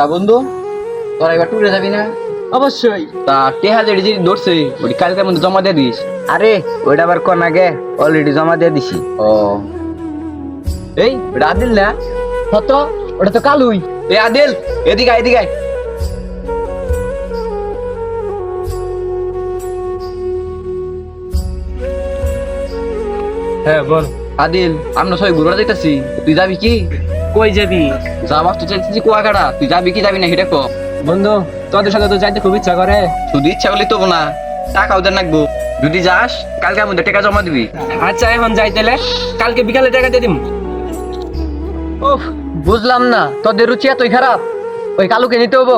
তা বন্ধু তোরা এবার টুরে যাবি না? অবশ্যই। তা টেহা যেটি যেটি ধরছে ওটি কালকের মধ্যে জমা দিয়ে দিস। আরে ওইটা আবার কোন আগে? অলরেডি জমা দিয়ে দিছি। ও। এই ওটা আদিল না? কত ওটা তো কালুই। এ আদিল এদিকে আয়, এদিকে আয়। হ্যাঁ বল। আদিল আমরা সবাই ঘুরে যেতেছি তুই যাবি কি? কই যাবি? যাবার তো চাইতেছি কুয়াকাটা। তুই যাবি কি যাবি না সেটা কো। বন্ধু তোদের সাথে তো যাইতে খুব ইচ্ছা করে। শুধু ইচ্ছা করলে তো না। টাকা ওদের নাকবো যদি যাস কালকে আমাদের টাকা জমা দিবি। আচ্ছা এখন যাইতেলে কালকে বিকালে টাকা দিয়ে দিম। উফ বুঝলাম না। তোদের রুচি এতই খারাপ। ওই কালুকে নিতে হব।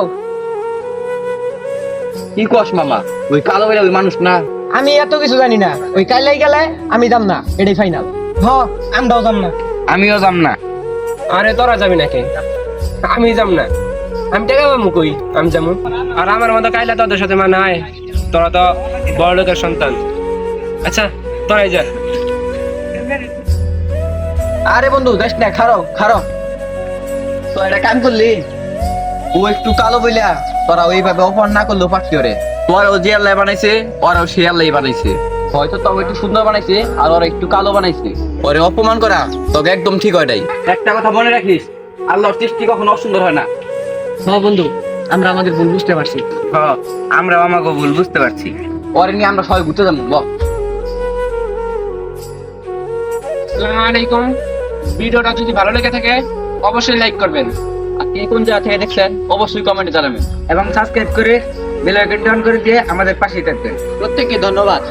কি কস মামা? ওই কালো ওই মানুষ না? আমি এত কিছু জানি না। ওই কাইলাই গেলে আমি যাম না। এটাই ফাইনাল হ আমরাও যাম না। আমিও যাম না। আরে তোরা যাবি নাকি? আমি যাম না। আমি টাকা পাবো কই? আমি যাব। আর আমার মতো কাইলা তোদের সাথে মানে আয় তোরা তো বড় লোকের সন্তান। আচ্ছা তোরাই যা। আরে বন্ধু যাস না, খারো খারো। তো এটা কাম করলি? ও একটু কালো বইলা, তোরা ওইভাবে অপমান না করল পারছি ওরে। তোরা ও আল্লাহ বানাইছে, ওরাও সে আল্লাহ বানাইছে। হয়তো তবে একটু সুন্দর বানাইছে আর ওরা একটু কালো বানাইছে। ওরে অপমান করা তবে একদম ঠিক ওইটাই একটা কথা মনে রাখিস আল্লাহর সৃষ্টি কখনো অসুন্দর হয় না। হ্যাঁ বন্ধু আমরা আমাদের ভুল বুঝতে পারছি। হ্যাঁ আমরাও আমাকে ভুল বুঝতে পারছি। ওরে নিয়ে আমরা সবাই ঘুরতে যাব বল আসসালামু আলাইকুম। ভিডিওটা যদি ভালো লেগে থাকে অবশ্যই লাইক করবেন। আর কে কোন জায়গা থেকে দেখছেন অবশ্যই কমেন্টে জানাবেন। এবং সাবস্ক্রাইব করে বেল আইকনটা অন করে দিয়ে আমাদের পাশেই থাকবেন। প্রত্যেককে ধন্যবাদ।